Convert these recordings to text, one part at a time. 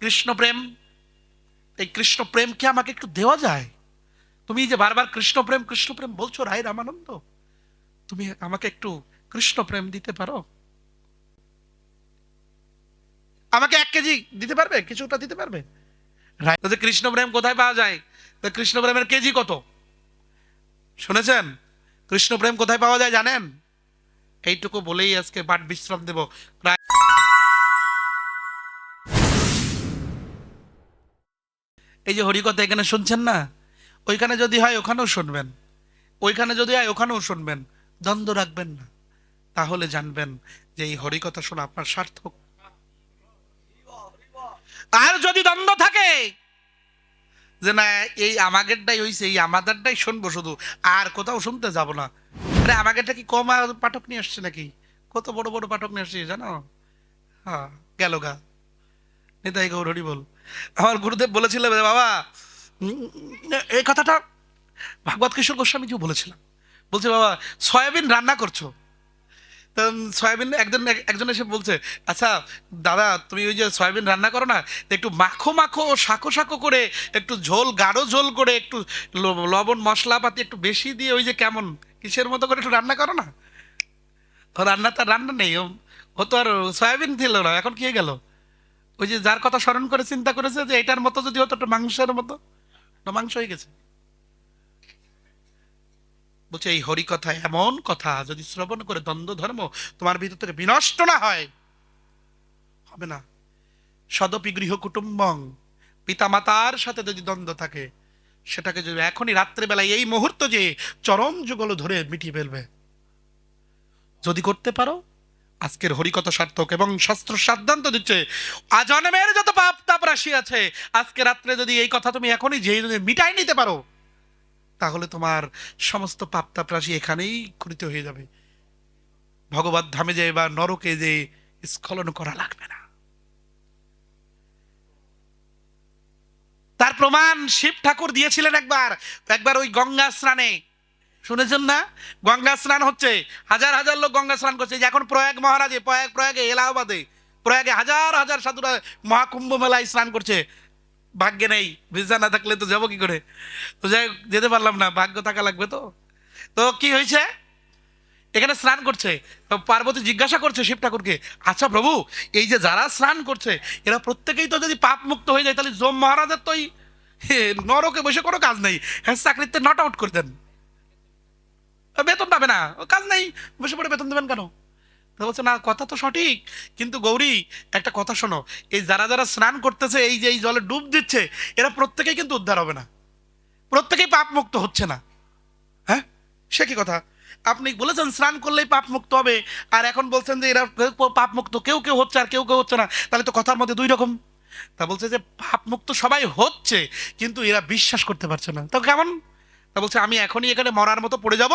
কৃষ্ণ প্রেম এই কৃষ্ণ প্রেমকে আমাকে একটু দেওয়া যায়। তুমি যে বারবার কৃষ্ণ প্রেম কৃষ্ণ প্রেম বলছো, রায় রামানন্দ? তুমি আমাকে একটু কৃষ্ণ প্রেম দিতে পারো? আমাকে এক কেজি দিতে পারবে? কিছুটা দিতে পারবে? রায় তো কৃষ্ণ প্রেম কোথায় পাওয়া যায়? তো কৃষ্ণ প্রেমের কেজি কত? শুনেছেন? কৃষ্ণ প্রেম কোথায় পাওয়া যায় জানেন? এইটুকু বলেই আজকে বাট বিশ্রাম দেব এই যে হরিকথা এখানে শুনছেন না? ওইখানে যদি হয় ওখানেও শুনবেন। ওইখানে যদি হয় ওখানেও শুনবেন। দ্বন্দ্ব রাখবেন না। তাহলে জানবেন যে এই হরিকথা শোনা আপনার সার্থক। আর যদি দ্বন্দ্ব থাকে, যে না, এই আমাদেরটাই হইছে, এই আমাদেরটাই শুনব শুধু, আর কোথাও শুনতে যাব না। আরে আমাদেরটা কি কম পাঠক নিয়ে আসছে নাকি? কত বড় বড় পাঠক নিয়ে আসছে, জানো? হ্যাঁ গেল গা। নেতাই গৌর হরি বল। আমার গুরুদেব বলেছিল বাবা এই কথাটা ভাগবত কিশোর গোস্বামীজিও বলেছিলাম বলছে, বাবা, সয়াবিন রান্না করছ? তো সয়াবিন একজন একজন এসে বলছে আচ্ছা দাদা, তুমি ওই যে সয়াবিন রান্না করো না, একটু মাখো মাখো শাকো শাকো করে, একটু ঝোল, গাঢ় ঝোল করে, একটু লবণ, মশলাপাতি একটু বেশি দিয়ে ওই যে কেমন, কিসের মতো করে একটু রান্না করো না? রান্না তো রান্না নেই, ও- তো আর সয়াবিন ছিল না, এখন কি গেল? ওই যে যার কথা স্মরণ করে চিন্তা করেছে যে এটার মতো যদি হতো মাংসের মতো। মাংস হয়ে গেছে। বলছে, এই হরি কথা এমন কথা যদি শ্রবণ করে দ্বন্দ্ব ধর্ম তোমার ভিতর বিনষ্ট না হয়, হবে না। সদপি গৃহ কুটুম্বং, পিতামাতার সাথে যদি দ্বন্দ্ব থাকে, সেটাকে যদি এখনই রাত্রেবেলায় এই মুহূর্ত যে চরম যুগল ধরে মিটিয়ে ফেলবে। যদি করতে পারো আজকের হরিকথা সার্থক এবং শাস্ত্র সিদ্ধান্ত দিচ্ছে আজন্মের যত পাপ তাপ রাশি আছে, আজকে রাত্রে যদি এই কথা তুমি এখনই যে মিটাই নিতে পারো, তাহলে তোমার সমস্ত পাপ তাপ রাশি এখানেই কৃত হয়ে যাবে। ভগবত ধামে যে বা নরকে যে স্খলন করা লাগবে না। তার প্রমাণ শিব ঠাকুর দিয়েছিলেন একবার একবার ওই গঙ্গা স্নানে। শুনেছেন না? গঙ্গা স্নান হচ্ছে। হাজার হাজার লোক গঙ্গা স্নান করছে। যে এখন প্রয়াগ মহারাজে, প্রয়াগ, প্রয়াগে, এলাহাবাদে, প্রয়াগে হাজার হাজার সাধুরা মহাকুম্ভ মেলায় স্নান করছে। ভাগ্যে নেই, ভিসা না থাকলে তো যাব কি করে? তো যাই যেতে পারলাম না, ভাগ্য থাকা লাগবে তো। তো কি হয়েছে? এখানে স্নান করছে। পার্বতী জিজ্ঞাসা করছে শিব ঠাকুরকে আচ্ছা প্রভু, এই যে যারা স্নান করছে, এরা প্রত্যেকেই তো যদি পাপ মুক্ত হয়ে যায়, তাহলে জোম মহারাজের তো এই নরকে বসে কোনো কাজ নেই। হ্যাঁ চাকরিতে নট আউট করে দেন। বেতন পাবে না। কাজ নেই, বসে পড়ে বেতন দেবেন কেন? বলছে, না, কথা তো সঠিক। কিন্তু গৌরী, একটা কথা শোনো। এই যারা যারা স্নান করতেছে, এই যে এই জলে ডুব দিচ্ছে, এরা প্রত্যেকেই কিন্তু উদ্ধার হবে না। প্রত্যেকেই পাপ মুক্ত হচ্ছে না। হ্যাঁ? সে কি কথা? আপনি বলেছেন স্নান করলেই পাপ মুক্ত হবে, আর এখন বলছেন যে এরা পাপ মুক্ত কেউ কেউ হচ্ছে আর কেউ কেউ হচ্ছে না। তাহলে তো কথার মধ্যে দুই রকম। তা বলছে যে পাপ মুক্ত সবাই হচ্ছে, কিন্তু এরা বিশ্বাস করতে পারছে না। তো কেমন? তা বলছে, আমি এখনই এখানে মরার মতো পড়ে যাব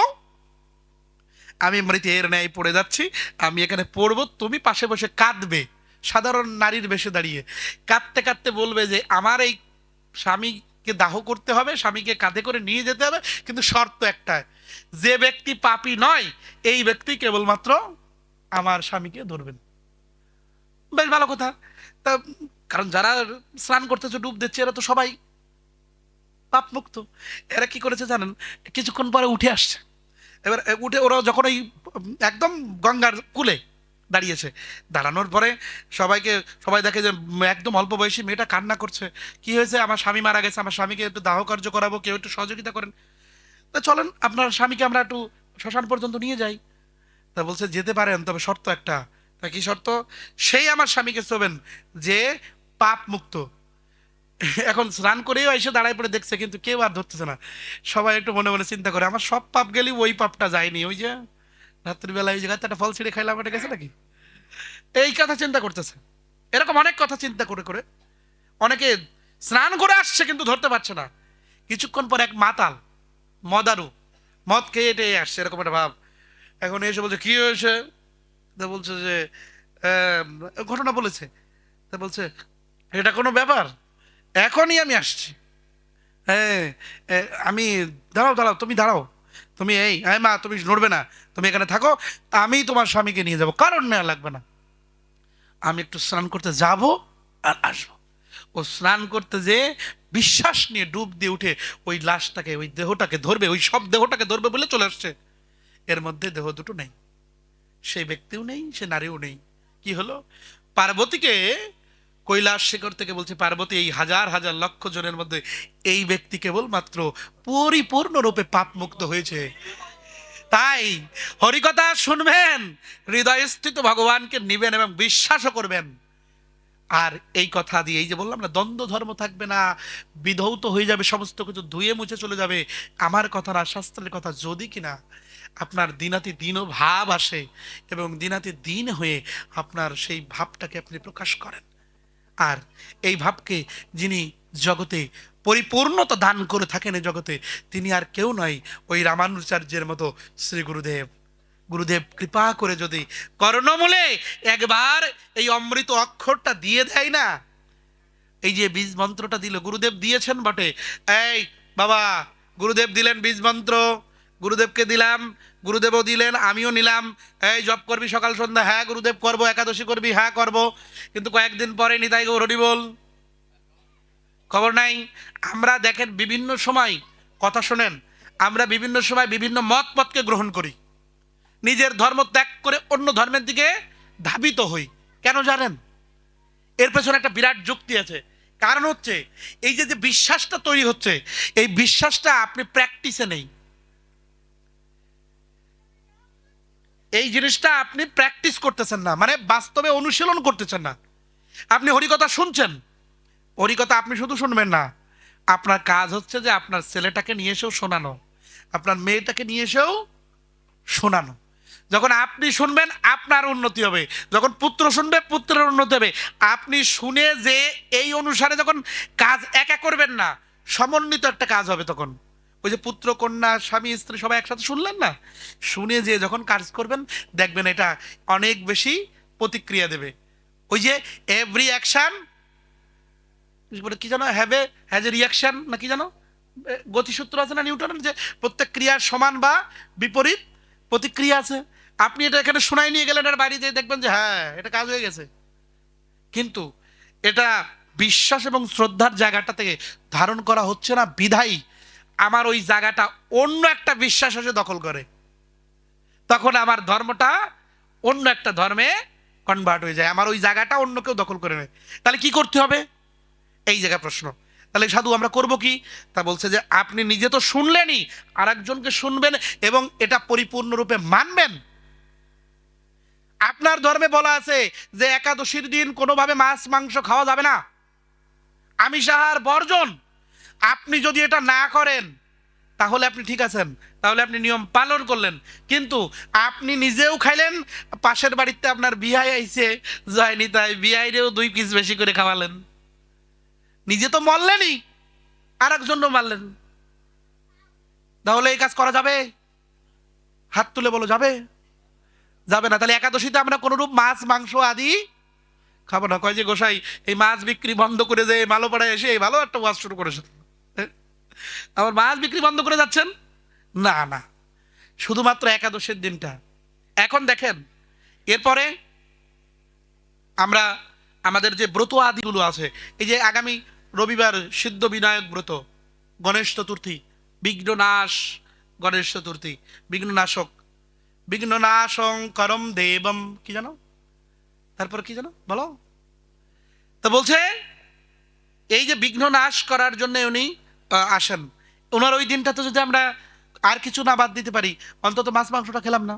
আমি মৃতের ন্যায় পড়ে যাচ্ছি, আমি এখানে পড়ব, তুমি পাশে বসে কাঁদবে। সাধারণ নারীর বেশে দাঁড়িয়ে। কাঁদতে কাঁদতে বলবে যে, আমার এই স্বামীকে দাহ করতে হবে, স্বামীকে কাঁধে করে নিয়ে যেতে হবে, কিন্তু শর্ত একটাই। যে ব্যক্তি পাপী নয়, এই ব্যক্তি কেবলমাত্র আমার স্বামীকে ধরবেন। বেশ ভালো কথা। তা, কারণ যারা স্নান করতেছে, ডুব দিচ্ছে, এরা তো সবাই পাপ মুক্ত এরা কি করেছে জানেন? কিছুক্ষণ পরে উঠে আসছে। এবার উঠে ওরা যখন ওই, একদম গঙ্গার কুলে দাঁড়িয়েছে, দাঁড়ানোর পরে সবাইকে, সবাই দেখে যে একদম অল্প বয়সী মেয়েটা কান্না করছে, কি হয়েছে? আমার স্বামী মারা গেছে, আমার স্বামীকে একটু দাহ কার্য করাবো, কেউ একটু সহযোগিতা করেন। তা চলেন, আপনার স্বামীকে আমরা একটু শ্মশান পর্যন্ত নিয়ে যাই। তা বলছে, যেতে পারেন, তবে শর্ত একটা। তা কি শর্ত? সেই আমার স্বামীকে শোবেন, যে পাপ মুক্ত। এখন স্নান করেও এসে দাঁড়ায় পড়ে দেখছে, কিন্তু কেউ আর ধরতেছে না। সবাই একটু মনে মনে চিন্তা করে, আমার সব পাপ গেলি, ওই পাপটা যায়নি। ওই যে রাত্রিবেলায় ওই জায়গাতে একটা ফল ছিঁড়ে খাইলাম এটা গেছে নাকি? এই কথা চিন্তা করতেছে। এরকম অনেক কথা চিন্তা করে করে অনেকে স্নান করে আসছে, কিন্তু ধরতে পারছে না। কিছুক্ষণ পর এক মাতাল, মদারু, মদ খেয়ে টেয়ে আসছে, এরকম একটা ভাব। এখন এসে বলছে, কি হয়েছে? তা বলছে যে ঘটনা বলেছে। তা বলছে, এটা কোনো ব্যাপার? এখনই আমি আসছি। হ্যাঁ আমি, দাঁড়াও দাঁড়াও, তুমি দাঁড়াও। তুমি এই হ্যাঁ মা, তুমি নড়বে না। তুমি এখানে থাকো, আমি তোমার স্বামীকে নিয়ে যাব। কারণ নেওয়া লাগবে না। আমি একটু স্নান করতে যাব আর আসব। ও স্নান করতে যে বিশ্বাস নিয়ে ডুব দিয়ে উঠে ওই লাশটাকে, ওই দেহটাকে ধরবে, ওই সব দেহটাকে ধরবে বলে চলে আসছে। এর মধ্যে দেহ দুটো নেই। সেই ব্যক্তিও নেই, সে নারীও নেই। কি হলো? পার্বতীকে কৈলাস শিখর থেকে বলছে, পার্বতী, এই হাজার হাজার লক্ষ জনের মধ্যে এই ব্যক্তি কেবলমাত্র পরিপূর্ণরূপে পাপ মুক্ত হয়েছে। তাই হরিকথা শুনবেন, হৃদয়স্থিত ভগবানকে নিবেন এবং বিশ্বাসও করবেন। আর এই কথা দিয়ে, এই যে বললাম না, দ্বন্দ্ব ধর্ম থাকবে না, বিধৌত হয়ে যাবে, সমস্ত কিছু ধুয়ে মুছে চলে যাবে। আমার কথা না, শাস্ত্রের কথা যদি কিনা আপনার দিনাতি দিনও ভাব আসে এবং দিনাতি দিন হয়ে আপনার সেই ভাবটাকে আপনি প্রকাশ করেন। আর এই ভাবকে যিনি জগতে পরিপূর্ণতা দান করে থাকেন এই জগতে, তিনি আর কেউ নয়, ওই রামানুচার্যের মতো শ্রী গুরুদেব। গুরুদেব কৃপা করে যদি কর্ণমূলে একবার এই অমৃত অক্ষরটা দিয়ে দেয় না, এই যে বীজ মন্ত্রটা দিল, গুরুদেব দিয়েছেন বটে। এই বাবা, গুরুদেব দিলেন বীজ মন্ত্র। গুরুদেবকে দিলাম, গুরুদেবও দিলেন, আমিও নিলাম। এই জব করবি সকাল সন্ধ্যা হ্যাঁ গুরুদেব করব, একাদশী করবি হ্যাঁ করব। কিন্তু কয়েকদিন পরে নিতাই গৌরী বল। খবর নাই? আমরা দেখেন বিভিন্ন সময় কথা শোনেন, আমরা বিভিন্ন সময় বিভিন্ন মত পথকে গ্রহণ করি। নিজের ধর্ম ত্যাগ করে অন্য ধর্মের দিকে ধাবিত হই। কেন জানেন? এর পেছনে একটা বিরাট যুক্তি আছে। কারণ হচ্ছে, এই যে যে বিশ্বাসটা তৈরি হচ্ছে, এই বিশ্বাসটা আপনি প্র্যাকটিসে নেই। এই জিনিসটা আপনি প্র্যাকটিস করতেছেন না মানে বাস্তবে অনুশীলন করতেছেন না। আপনি হরিকথা শুনছেন? হরিকথা আপনি শুধু শুনবেন না। আপনার কাজ হচ্ছে যে আপনার ছেলেটাকে নিয়ে এসেও শোনানো, আপনার মেয়েটাকে নিয়ে এসেও শোনানো। যখন আপনি শুনবেন, আপনার উন্নতি হবে। যখন পুত্র শুনবে, পুত্রের উন্নতি হবে। আপনি শুনে যে এই অনুসারে যখন কাজ একা করবেন না, সমন্বিত একটা কাজ হবে তখন। ওই যে পুত্র, কন্যা, স্বামী, স্ত্রী সবাই একসাথে শুনলেন না? শুনে যে যখন কাজ করবেন, দেখবেন এটা অনেক বেশি প্রতিক্রিয়া দেবে। ওই যে এভরি অ্যাকশন কি জানো? হ্যাভে হ্যাজ এ রিয়াকশন না কি জানো? গতিসূত্র আছে না নিউটনের? যে প্রত্যেক ক্রিয়ার সমান বা বিপরীত প্রতিক্রিয়া আছে। আপনি এটা এখানে শোনাই নিয়ে গেলেন আর বাড়ি যেয়ে দেখবেন যে হ্যাঁ এটা কাজ হয়ে গেছে। কিন্তু এটা বিশ্বাস এবং শ্রদ্ধার জায়গাটা থেকে ধারণ করা হচ্ছে না বিধাই আমার ওই জায়গাটা অন্য একটা বিশ্বাস এসে দখল করে। তখন আমার ধর্মটা অন্য একটা ধর্মে কনভার্ট হয়ে যায়। আমার ওই জায়গাটা অন্য কেউ দখল করে নেয়। তাহলে কি করতে হবে? এই জায়গা প্রশ্ন। তাহলে সাধু, আমরা করব কি? তা বলছে যে, আপনি নিজে তো শুনলেনই আর একজনকে শুনবেন এবং এটা পরিপূর্ণরূপে মানবেন। আপনার ধর্মে বলা আছে যে, একাদশীর দিন কোনোভাবে মাছ, মাংস খাওয়া যাবে না। আমিষ, আহার, বর্জন। আপনি যদি এটা না করেন, তাহলে আপনি ঠিক আছেন, তাহলে আপনি নিয়ম পালন করলেন। কিন্তু আপনি নিজেও খাইলেন, পাশের বাড়িতে আপনার বিহাই আইছে, যায়নি তাই বিহাইরেও দুই পিস বেশি করে খাওয়ালেন। নিজে তো মরলেনই আর একজনও মারলেন। তাহলে এই কাজ করা যাবে? হাত তুলে বলো, যাবে? যাবে না, তাহলে একাদশীতে আমরা কোনোরূপ মাছ, মাংস আদি খাব না। কয় যে গোসাই, এই মাছ বিক্রি বন্ধ করে যে মালোপাড়ায় এসে এই ভালো একটা ওয়াজ শুরু করেছেন হ্যাঁ? আবার মাছ বিক্রি বন্ধ করে যাচ্ছেন? না না। শুধুমাত্র একাদশের দিনটা। এখন দেখেন, এরপরে আমরা আমাদের যে ব্রত আদিগুলো আছে, এই যে আগামী রবিবার সিদ্ধ বিনায়ক ব্রত, গণেশ চতুর্থী, বিঘ্ননাশ, গণেশ চতুর্থী, বিঘ্ননাশক, বিঘ্ননাশং করম দেবম, কি জানো? তারপর কি জানো? বলো। তো বলছে, এই যে বিঘ্ন নাশ করার জন্য উনি আসেন। ওনার ওই দিনটাতে যদি আমরা আর কিছু না বাদ দিতে পারি অন্তত মাছ মাংসটা খেলাম না।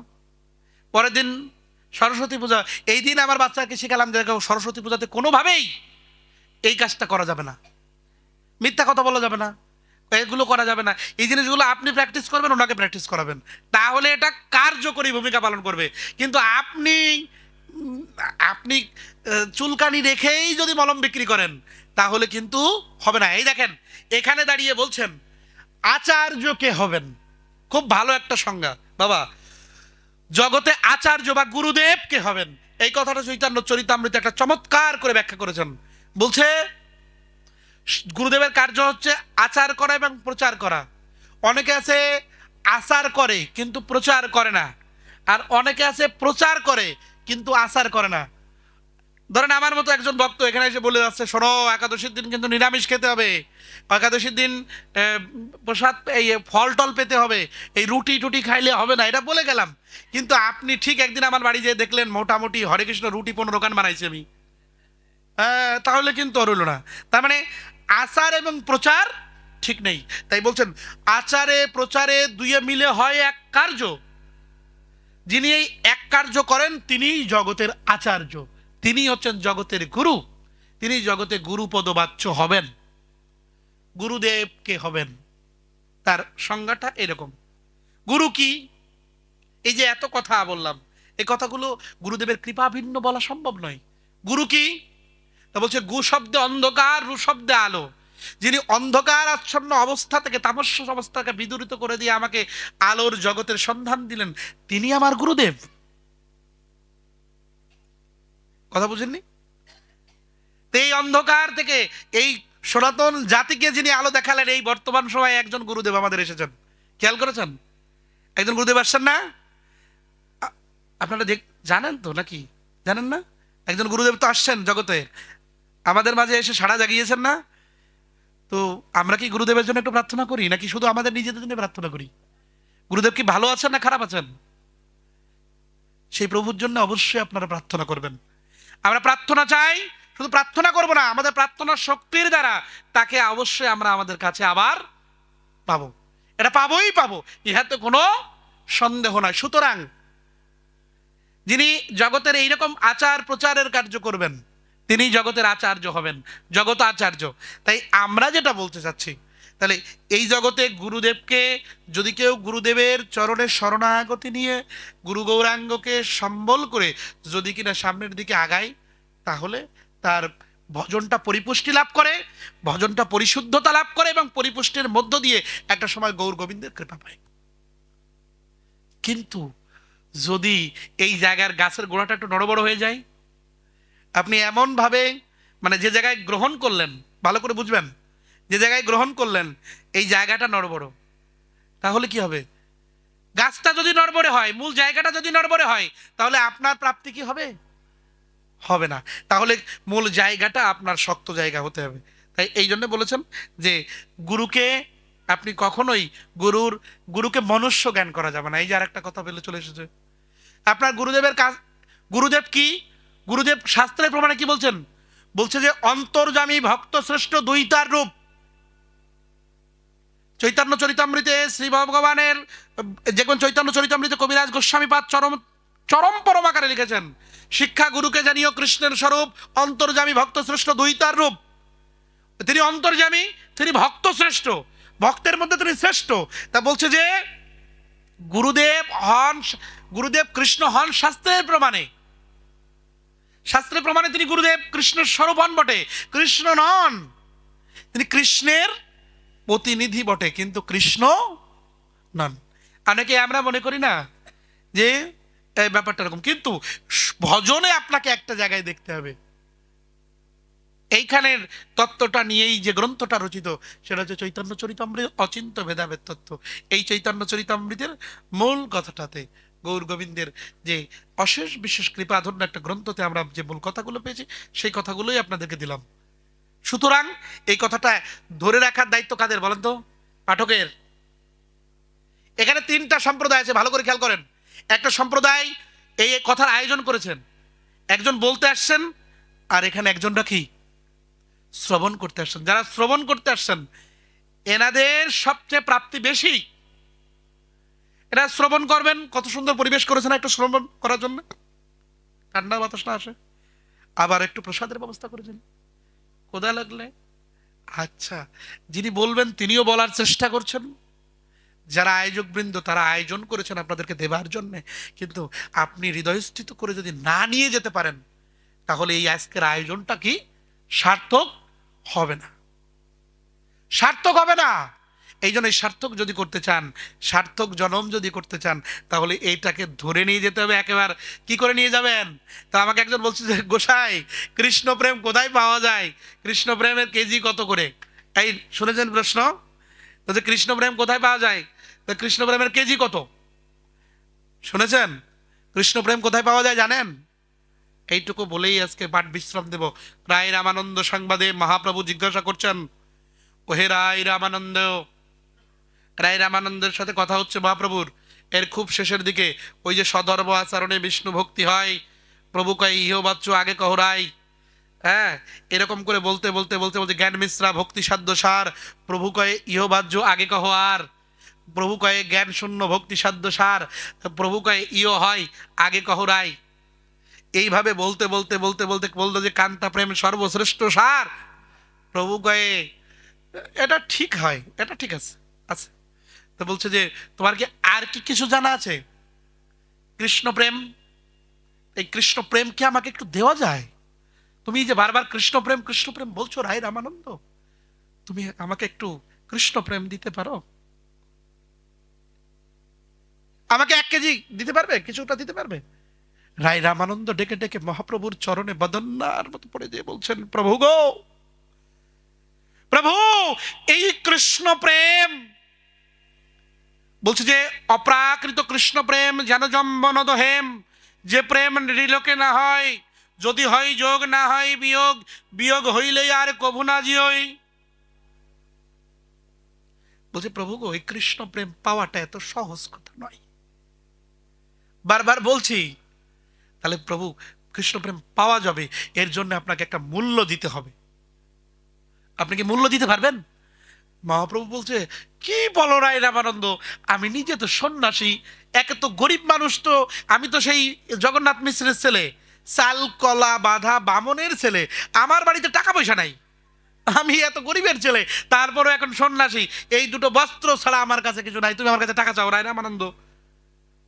পরের দিন সরস্বতী পূজা এই দিন আমার বাচ্চাকে শেখালাম দেখো, সরস্বতী পূজাতে কোনোভাবেই এই কাজটা করা যাবে না। মিথ্যা কথা বলা যাবে না এগুলো করা যাবে না। এই জিনিসগুলো আপনি প্র্যাকটিস করবেন ওনাকে প্র্যাকটিস করাবেন। তাহলে এটা কার্যকরী ভূমিকা পালন করবে। কিন্তু আপনি আপনি চুলকানি রেখেই যদি মলম বিক্রি করেন তাহলে কিন্তু হবে না। এই দেখেন এখানে দাঁড়িয়ে বলছেন, আচার্যকে হবেন। খুব ভালো একটা সংজ্ঞা। বাবা, জগতে আচার্য বা গুরুদেবকে হবেন। এই কথাটা চৈতন্য চরিতামৃত একটা চমৎকার করে ব্যাখ্যা করেছেন। বলছে, গুরুদেবের কার্য হচ্ছে আচার করা এবং প্রচার করা। অনেকে আছে আচার করে কিন্তু প্রচার করে না। আর অনেকে আছে প্রচার করে কিন্তু আচার করে না। ধরেন আমার মতো একজন ভক্ত এখানে এসে বলে যাচ্ছে, শোনো, একাদশীর দিন কিন্তু নিরামিষ খেতে হবে। একাদশীর দিন প্রসাদ, এই ফল টল পেতে হবে। এই রুটি টুটি খাইলে হবে না। এটা বলে গেলাম। কিন্তু আপনি ঠিক একদিন আমার বাড়ি যেয়ে দেখলেন, মোটামুটি হরে কৃষ্ণ রুটি পনেরো দোকান বানাইছি আমি। তাহলে কিন্তু আর হইল না। তার মানে আচার এবং প্রচার ঠিক নেই। তাই বলছেন, আচারে, প্রচারে দুইয়ে মিলে হয় এক কার্য। যিনি এই এক কার্য করেন, তিনিই জগতের আচার্য। তিনি হচ্ছেন জগতের গুরু। তিনি জগতে গুরু পদবাচ্য হবেন। গুরুদেব কে হবেন। তার সংজ্ঞাটা এরকম। গুরু কি? এই যে এত কথা বললাম, এই কথাগুলো গুরুদেবের কৃপা ভিন্ন বলা সম্ভব নয়। গুরু কি? তা বলছে, গু শব্দে অন্ধকার, রু শব্দে আলো। যিনি অন্ধকার আচ্ছন্ন অবস্থা থেকে তামস্য অবস্থাকে বিদূরিত করে দিয়ে আমাকে আলোর জগতের সন্ধান দিলেন, তিনি আমার গুরুদেব। কথা বুঝেননি? তো এই অন্ধকার থেকে এই সনাতন জাতিকে যিনি আলো দেখালেন, এই বর্তমান সময়ে একজন গুরুদেব আমাদের এসেছেন। খেয়াল করেছেন? একজন গুরুদেব আসছেন না? আপনারা জানেন তো নাকি? জানেন না? একজন গুরুদেব তো আসছেন জগতে। আমাদের মাঝে এসে সাড়া জাগিয়েছেন না? তো আমরা কি গুরুদেবের জন্য একটু প্রার্থনা করি, নাকি শুধু আমাদের নিজেদের জন্য প্রার্থনা করি? গুরুদেব কি ভালো আছেন না খারাপ আছেন? সেই প্রভুর জন্য অবশ্যই আপনারা প্রার্থনা করবেন। আমরা প্রার্থনা চাই, শুধু প্রার্থনা করব না, আমাদের প্রার্থনার শক্তির দ্বারা তাকে অবশ্যই আমরা আমাদের কাছে আবার পাবো। এটা পাবোই পাবো, ইহাতে কোনো সন্দেহ নয় সুতরাং যিনি জগতের এইরকম আচার প্রচারের কার্য করবেন, তিনি জগতের আচার্য হবেন জগত আচার্য তাই আমরা যেটা বলতে চাচ্ছি তাহলে এই জগতে গুরুদেবকে যদি কেউ গুরুদেবের চরণের শরণাগতি নিয়ে গুরু গৌরাঙ্গকে সম্বল করে যদি কিনা সামনের দিকে আগায়, তাহলে তার ভজনটা পরিপুষ্টি লাভ করে, ভজনটা পরিশুদ্ধতা লাভ করে এবং পরিপুষ্টির মধ্য দিয়ে একটা সময় গৌর গোবিন্দের কৃপা পায়। কিন্তু যদি এই জায়গার গাছের গোড়াটা একটু নড়বড় হয়ে যায়, আপনি এমনভাবে মানে যে জায়গায় গ্রহণ করলেন, ভালো করে বুঝবেন যে জায়গায় গ্রহণ করলেন, এই জায়গাটা নড়বড়। তাহলে কি হবে? গাছটা যদি নড়বড়ে হয়, মূল জায়গাটা যদি নড়বড়ে হয়, তাহলে আপনার প্রাপ্তি কি হবে? হবে না। তাহলে মূল জায়গাটা আপনার শক্ত জায়গা হতে হবে। তাই এই জন্য বলেছেন যে, গুরুকে আপনি কখনোই গুরুর, গুরুকে মনুষ্য জ্ঞান করা যাবে না। এই যে আর একটা কথা বলে চলে এসেছে। আপনার গুরুদেবের কাজ, গুরুদেব কি? গুরুদেব শাস্ত্রের প্রমাণে কি বলছেন? বলছে যে অন্তর্জামী ভক্ত শ্রেষ্ঠ দুইটার রূপ। চৈতন্য চরিতামৃতে শ্রী ভগবানের, যে কোন চৈতন্য চরিতামৃতে কবিরাজ গোস্বামী গোস্বামীপাদ চরম চরম পরম আকারে লিখেছেন, শিক্ষা গুরুকে জানিও কৃষ্ণের স্বরূপ অন্তর্জামী ভক্ত শ্রেষ্ঠ দুইটার রূপ। তিনি অন্তর্জামী তিনি ভক্ত শ্রেষ্ঠ, ভক্তের মধ্যে তিনি শ্রেষ্ঠ। তা বলছে যে, গুরুদেব হন, গুরুদেব কৃষ্ণ হন শাস্ত্রের প্রমাণে। শাস্ত্রের প্রমাণে তিনি গুরুদেব কৃষ্ণের স্বরূপ হন বটে, কৃষ্ণ নন। তিনি কৃষ্ণের প্রতিনিধি বটে, কিন্তু কৃষ্ণ নন। অনেকে আমরা মনে করি না যে এই ব্যাপারটা এরকম? কিন্তু ভজনে আপনাকে একটা জায়গায় দেখতে হবে। এইখানের তত্ত্বটা নিয়েই যে গ্রন্থটা রচিত, সেটা হচ্ছে চৈতন্য চরিতামৃত, অচিন্ত ভেদাভেদ তত্ত্ব। এই চৈতন্য চরিতামৃতের মূল কথাটাতে গৌর গোবিন্দের যে অশেষ বিশেষ কৃপাধন্য একটা গ্রন্থতে আমরা যে মূল কথাগুলো পেয়েছি, সেই কথাগুলোই আপনাদেরকে দিলাম। সুতরাং এই কথাটা ধরে রাখার দায়িত্ব কাদের বলেন তো? পাঠকের। এখানে তিনটা সম্প্রদায় আছে, ভালো করে খেয়াল করেন। একটা সম্প্রদায় এই কথার আয়োজন করেছেন। একজন বলতে আসছেন, আর এখানে একজনটা কি? শ্রবণ করতে আসছেন। যারা শ্রবণ করতে আসছেন, এনাদের সবচেয়ে প্রাপ্তি বেশি। এরা শ্রবণ করবেন, কত সুন্দর পরিবেশ করেছেন একটু শ্রবণ করার জন্য। ঠান্ডা বাতাস না আসে। আবার একটু প্রসাদের ব্যবস্থা করেছেন। কোদা লাগলে? আচ্ছা যিনি বলবেন তিনিও বলার চেষ্টা করছেন। যারা আয়োজকবৃন্দ, তারা আয়োজন করেছেন আপনাদেরকে দেবার জন্য। কিন্তু আপনি হৃদয়স্থিত করে যদি না নিয়ে যেতে পারেন, তাহলে এই আজকের আয়োজনটা কি সার্থক হবে না। সার্থক হবে না। এই জন্য সার্থক যদি করতে চান, সার্থক জনম যদি করতে চান, তাহলে এইটাকে ধরে নিয়ে যেতে হবে একেবারে। কি করে নিয়ে যাবেন? তা আমাকে একজন বলছে যে, গোসাই, কৃষ্ণ প্রেম কোথায় পাওয়া যায়? কৃষ্ণ প্রেমের কেজি কত করে? এই শুনেছেন প্রশ্ন? তো যে কৃষ্ণ প্রেম কোথায় পাওয়া যায়? তো কৃষ্ণ প্রেমের কেজি কত? শুনেছেন? কৃষ্ণ প্রেম কোথায় পাওয়া যায় জানেন? এইটুকু বলেই আজকে পাঠ বিশ্রাম দেব। রায় রামানন্দ সংবাদে মহাপ্রভু জিজ্ঞাসা করছেন, ওহে রায় রামানন্দ রায় রামানন্দের সাথে কথা হচ্ছে মহাপ্রভুর। এর খুব শেষের দিকে ওই যে সদর্ভ আচরণে বিষ্ণু ভক্তি হয়। প্রভু কয়, ইহ বাচ্চু আগে কহরাই হ্যাঁ এরকম করে বলতে বলতে বলতে বলতে জ্ঞান মিশ্রা ভক্তি সাধ্য সার। প্রভু কয়ে, ইহ বাহ্য আগে কহ আর। প্রভু কয়ে, জ্ঞান শূন্য ভক্তি সাধ্য সার। প্রভু কয়ে ইয় হয়, আগে কহরাই এইভাবে বলতে বলতে বলতে বলতে বলতো যে কান্তা প্রেম সর্বশ্রেষ্ঠ সার। প্রভু কয়ে, এটা ঠিক হয়, এটা ঠিক আছে আছে। তো বলছে যে, তোমার কি আর কি কিছু জানা আছে? কৃষ্ণ প্রেম? এই কৃষ্ণ প্রেম কি আমাকে একটু দেওয়া যায়? তুমি যে বারবার কৃষ্ণ প্রেম কৃষ্ণ প্রেম বলছো, রায় রামানন্দ? তুমি আমাকে একটু কৃষ্ণ প্রেম দিতে পারো? আমাকে এক কেজি দিতে পারবে? কিছুটা দিতে পারবে? রায় রামানন্দ ডেকে ডেকে মহাপ্রভুর চরণে বদন্নার মতো পড়ে দিয়ে বলছেন, প্রভু গো! প্রভু, এই কৃষ্ণ প্রেম বলছে যে, অপ্রাকৃত কৃষ্ণ প্রেম যেন জম্বন হেম যে প্রেম নিরিলোকে না হয়, যদি হয় যোগ, না হয় বিয়োগ বিয়োগ হইলে আর কভু না জিওই বলছে, প্রভু গো, এই কৃষ্ণ প্রেম পাওয়াটা এত সহজ কথা নয়। বারবার বলছি, তাহলে প্রভু, কৃষ্ণ প্রেম পাওয়া যাবে, এর জন্য আপনাকে একটা মূল্য দিতে হবে। আপনি কি মূল্য দিতে পারবেন? মহাপ্রভু বলছে, কি বলো রায় রামানন্দ? আমি নিজে তো সন্ন্যাসী, একে তো গরিব মানুষ তো, আমি তো সেই জগন্নাথ মিশ্রের ছেলে, চাল, কলা, বাধা, বামনের ছেলে, আমার বাড়িতে টাকা পয়সা নাই। আমি এত গরিবের ছেলে, তারপরও এখন সন্ন্যাসী, এই দুটো বস্ত্র ছাড়া আমার কাছে কিছু নাই। তুমি আমার কাছে টাকা চাও রায় রামানন্দ?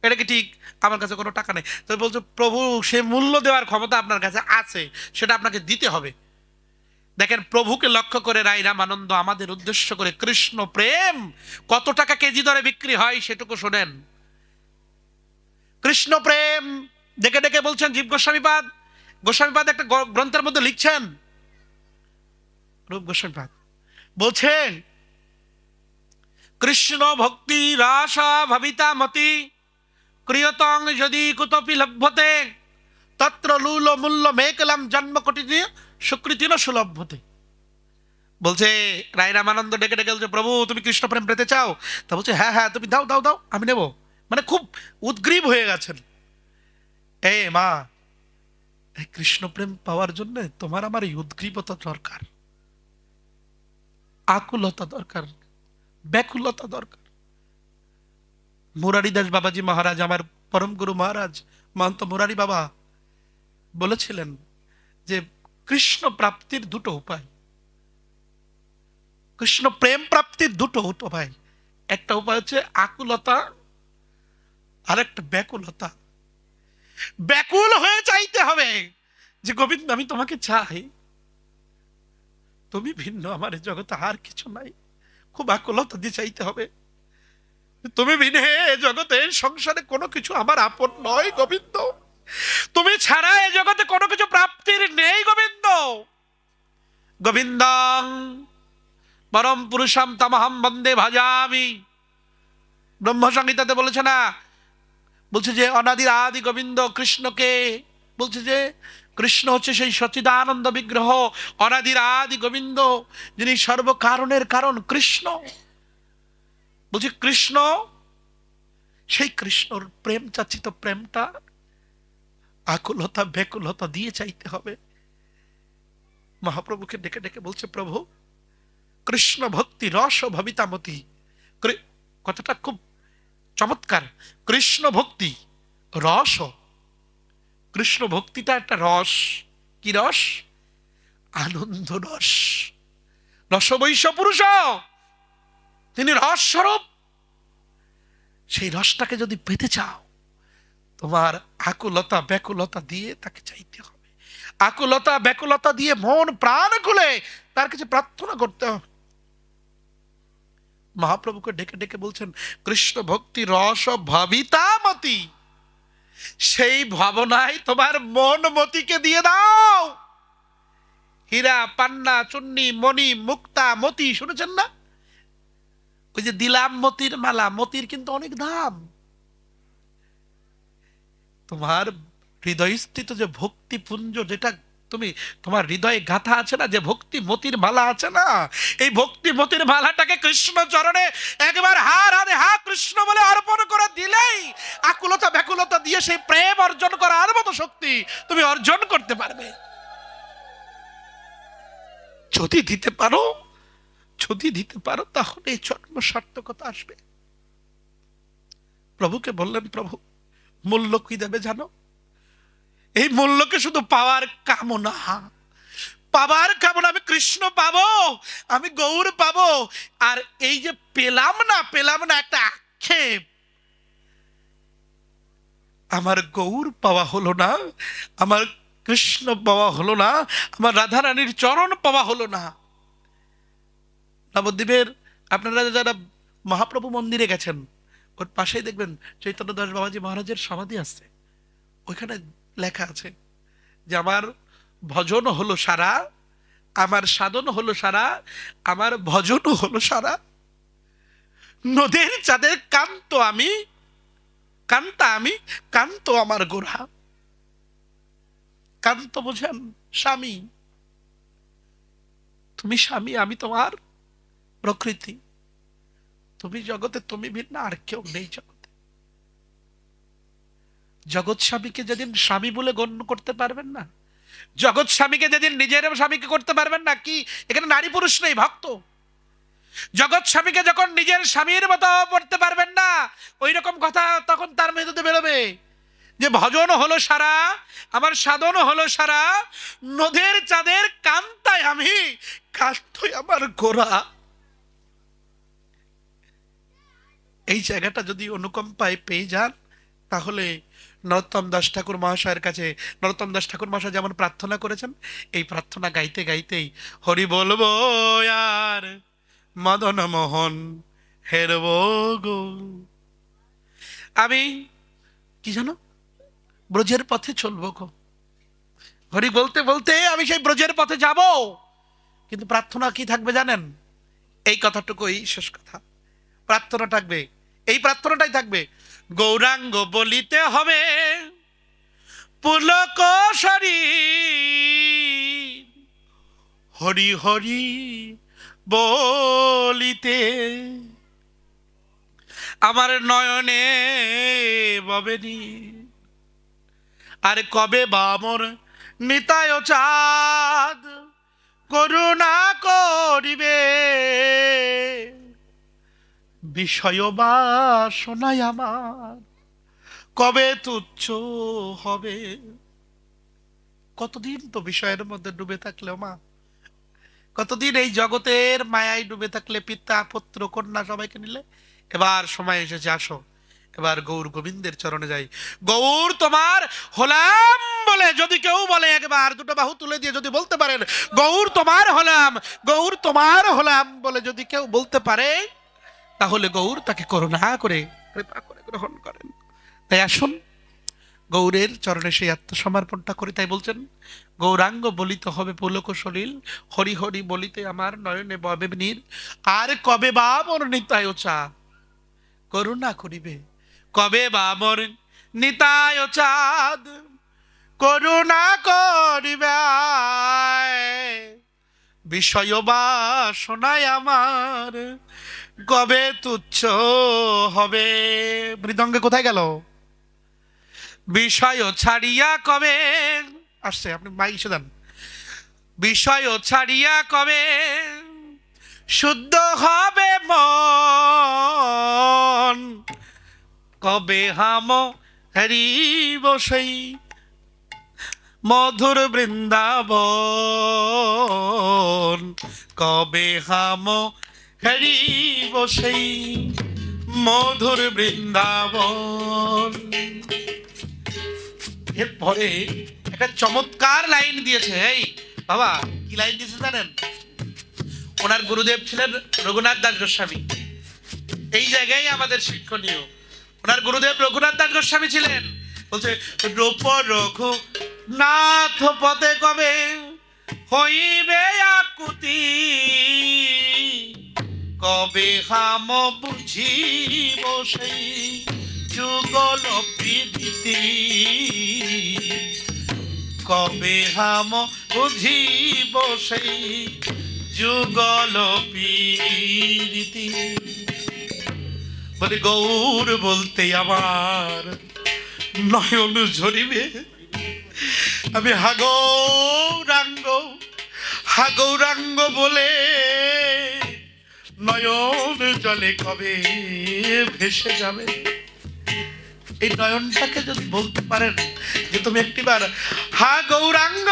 এটা কি ঠিক? আমার কাছে কোনো টাকা নেই। তো বলছো, প্রভু, সে মূল্য দেওয়ার ক্ষমতা আপনার কাছে আছে, সেটা আপনাকে দিতে হবে। দেখেন, প্রভুকে লক্ষ্য করে রাই রামানন্দ আমাদের উদ্দেশ্য করে কৃষ্ণ প্রেম, কত টাকা কেজি দরে বিক্রি হয় সেটুকু শোনেন। কৃষ্ণ প্রেম, ডেকে ডেকে বলছেন, জীব গোস্বামীপাদ গোস্বামীপাদ একটা গ্রন্থের মধ্যে লিখছেন। রূপ গোস্বামীপাদ বলছেন কৃষ্ণ ভক্তি রাসা ভাবিতা মতি, ক্রিয়তং যদি কুতপি লভ্যতে, তত্র লুল মূল্য মেকলাম জন্ম কোটি সুকৃতিন সুলভ্যতে বলছে রায় রামানন্দ ডেকে ডেকে বলছে, প্রভু, তুমি কৃষ্ণ প্রেম পেতে চাও? তা বলছে হ্যাঁ হ্যাঁ তুমি দাও দাও দাও, আমি নেব। মানে খুব উদ্গ্রীব হয়ে গেছেন। এ, মা, এই কৃষ্ণ প্রেম পাওয়ার জন্য তোমার আমার এই উদ্গ্রীবতা দরকার। আকুলতা দরকার, ব্যাকুলতা দরকার। মুরারিদাস বাবাজি মহারাজ, আমার পরম গুরু মহারাজ, মহন্ত মুরারি বাবা বলেছিলেন যে কৃষ্ণ প্রাপ্তির দুটো উপায়। কৃষ্ণ প্রেম প্রাপ্তির দুটো উপায়। একটা উপায় হচ্ছে আকুলতা আর একটা ব্যাকুলতা। ব্যাকুল হয়ে চাইতে হবে যে, গোবিন্দ, আমি তোমাকে চাই। তুমি ভিন্ন, আমার জগতে আর কিছু নাই। খুব আকুলতা দিয়ে চাইতে হবে। তুমি এ জগতে সংসারে কোনো কিছু আমার আপন নয়, গোবিন্দ। তুমি ছাড়া এ জগতে কোনো কিছু প্রাপ্তির নেই, গোবিন্দ। গোবিন্দং, পরম পুরুষম তামহম বন্দে ভাজামি। ব্রহ্ম সংহিতাতে বলেছে না? বলছে যে অনাদির আদি গোবিন্দ কৃষ্ণকে, বলছে যে, কৃষ্ণ হচ্ছে সেই সচিদানন্দ বিগ্রহ অনাদির আদি গোবিন্দ, যিনি সর্বকারণের কারণ কৃষ্ণ। বলছি, কৃষ্ণ, সেই কৃষ্ণর প্রেম চাচ্ছিত প্রেমটা আকুলতা ব্যাকুলতা দিয়ে চাইতে হবে। মহাপ্রভুকে ডেকে ডেকে বলছে, প্রভু, কৃষ্ণ ভক্তি রস ভবিতামতি। কথাটা খুব চমৎকার। কৃষ্ণ ভক্তি রস। কৃষ্ণ ভক্তিটা একটা রস। কি রস? আনন্দ রস। রসবৈশ্য পুরুষ। তিনি রস স্বরূপ। সেই রসটাকে যদি পেতে চাও, তোমার আকুলতা ব্যাকুলতা দিয়ে তাকে চাইতে হবে। আকুলতা ব্যাকুলতা দিয়ে মন, প্রাণ খুলে তার কাছে প্রার্থনা করতে হবে। মহাপ্রভুকে ডেকে ডেকে বলছেন, কৃষ্ণ ভক্তি রস ভাবিতামতি সেই ভাবনায় তোমার মন মতিকে দিয়ে দাও। হীরা, পান্না, চুন্নি, মণি, মুক্তা, মতি, শুনেছেন না? ওই যে দিলাম মতির মালা, মতির কিন্তু অনেক দাম। তোমার হৃদয়স্থিত যে ভক্তিপুঞ্জ, যেটা তুমি, তোমার হৃদয়ে গাথা আছে না, যে ভক্তি মতির মালা আছে না, এই ভক্তি মতির মালাটাকে কৃষ্ণ চরণে একবার হা রাধে হা কৃষ্ণ বলে অর্পণ করে দিলেই আকুলতা ব্যাকুলতা দিয়ে সেই প্রেম অর্জন করার মতো শক্তি তুমি অর্জন করতে পারবে। যদি দিতে পারো, যদি দিতে পারো, তাহলে এই জন্ম সার্থকতা আসবে। প্রভুকে বললেন, প্রভু মূল্য কি দেবে জানো? এই মূল্যকে শুধু পাওয়ার কামনা। পাবার কামনা আমি কৃষ্ণ পাবো, আমি গৌর পাবো। আর এই যে পেলাম না পেলাম না একটা আক্ষেপ। আমার গৌর পাওয়া হলো না, আমার কৃষ্ণ পাওয়া হলো না, আমার রাধারানীর চরণ পাওয়া হলো না। নবদ্বীপের আপনারা যারা মহাপ্রভু মন্দিরে গেছেন ওর পাশেই দেখবেন চৈতন্য দাস বাবাজি মহারাজের সমাধি আছে। ওইখানে লেখা আছে যে, আমার ভজন হলো সারা, আমার সাধন হলো সারা, আমার ভজনও হলো সারা। নদীর চাঁদের কান্ত আমি কান্তা আমি কান্ত আমার গোড়া। কান্ত বোঝেন স্বামী। তুমি স্বামী, আমি তোমার প্রকৃতি। তুমি জগতে তুমি ভিন্ন, আর কেউ নেই জগতে। জগৎ স্বামীকে যেদিন স্বামী বলে গণ্য করতে পারবেন না, জগৎ স্বামীকে যেদিন নিজের স্বামীকে করতে পারবেন না, কি? এখানে নারী পুরুষ নেই, ভক্ত। জগৎ স্বামীকে যখন নিজের স্বামীর মতো পড়তে পারবেন না, ওই রকম কথা তখন তার মেয়েতে বেরোবে। যে ভজন হলো সারা, আমার সাধন হলো সারা, নদের চাঁদের কান্তায় আমি কান্তই আমার গোড়া। এই জায়গাটা যদি অনুকম্পায় পেয়ে যান, তাহলে নরোত্তম দাস ঠাকুর মহাশয়ের কাছে, নরোত্তম দাস ঠাকুর মহাশয় যেমন প্রার্থনা করেছেন, এই প্রার্থনা গাইতে গাইতেই হরি বলব আর মদন মোহন হেরব গো। আমি কি জানো? ব্রজের পথে চলবো গো। হরি বলতে বলতে আমি সেই ব্রজের পথে যাব। কিন্তু প্রার্থনা কি থাকবে জানেন? এই কথাটুকুই শেষ কথা। প্রার্থনা থাকবে এই প্রার্থনাটাই থাকবে। গৌরাঙ্গ বলিতে হবে পুলক হরি হরি বলিতে, আমার নয়নে ববেনি আর কবে বামর নিতায় চাঁদ, করুণা করিবে। বিষয় বা শোনাই আমার। কবে তুচ্ছ হবে? কতদিন তো বিষয়ের মধ্যে ডুবে থাকলেও মা। কতদিন এই জগতের মায়ায় ডুবে থাকলে পিতা, পুত্র, কন্যা সবাইকে নিলে? এবার সময় এসেছে, আসো। এবার গৌর গোবিন্দের চরণে যাই। গৌর তোমার হলাম বলে, যদি কেউ বলে একবার, দুটো বাহু তুলে দিয়ে যদি বলতে পারেন, গৌর তোমার হলাম, গৌর তোমার হলাম বলে যদি কেউ বলতে পারে তাহলে গৌর তাকে করুণা করে, কৃপা করে গ্রহণ করেন। তাই আসুন, গৌরের চরণে সেই আত্মসমর্পণটা করে। তাই বলছেন, গৌরাঙ্গ বলিতে হবে পুলক সলিল হরি হরি বলিতে আমার নয়নে ববে আর কবে বা মোর নিতায় চা? করুণা করিবে। কবে বা মোর নিতায় চাঁদ, করুণা করিবে বিষয় বা শোনায় আমার কবে তুচ্ছ হবে? মৃদঙ্গে কোথায় গেল? বিষয় ছাড়িয়া কবে? আসছে, আপনি মাইক এসে দেন। বিষয় ছাড়িয়া কবে? শুদ্ধ হবে মন। কবে হাম হারিব সেই মধুর বৃন্দাবন? কবে হাম হারিব সেই মধুর বৃন্দাবন। এরপরে একটা চমৎকার লাইন দিয়েছে, এই, বাবা, কি লাইন দিয়েছে জানেন? ওনার গুরুদেব ছিলেন রঘুনাথ দাস গোস্বামী। এই জায়গায় আমাদের শিক্ষণীয়। ওনার গুরুদেব রঘুনাথ দাস গোস্বামী ছিলেন। বলছে, রূপ রঘু নাথ পদে কবে হইবে আকুতি? কবে হাম বুঝিব সেই যুগল প্রীতি কবে হাম বুঝিব সেই যুগল প্রীতি বলে, গৌর বলতে আমার নয়ন ঝরিবে। আমি হাগৌরাঙ্গ হাগৌরাঙ্গ বলে নয়ন জলে কবে ভেসে যাবে? এই নয়নটাকে যদি বলতে পারেন যে তুমি একটিবার, হা গৌরাঙ্গ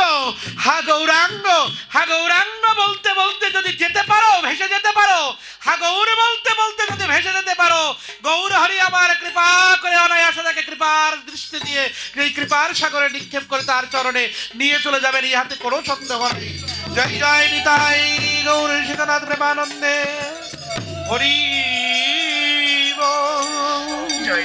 হা গৌরাঙ্গ হা গৌরাঙ্গ বলতে বলতে যদি যেতে পারো, ভেসে যেতে পারো গৌর বলতে বলতে যদি ভেসে যেতে পারো, গৌর হরি আমার কৃপা করে অনায়াসে তাকে কৃপার দৃষ্টি দিয়ে এই কৃপার সাগরে নিক্ষেপ করে তার চরণে নিয়ে চলে যাবেন। ইহাতে কোনো সন্দেহ নেই। জয় জয় নিতাই গৌর সীতানাথ প্রেমানন্দে। হরি বল।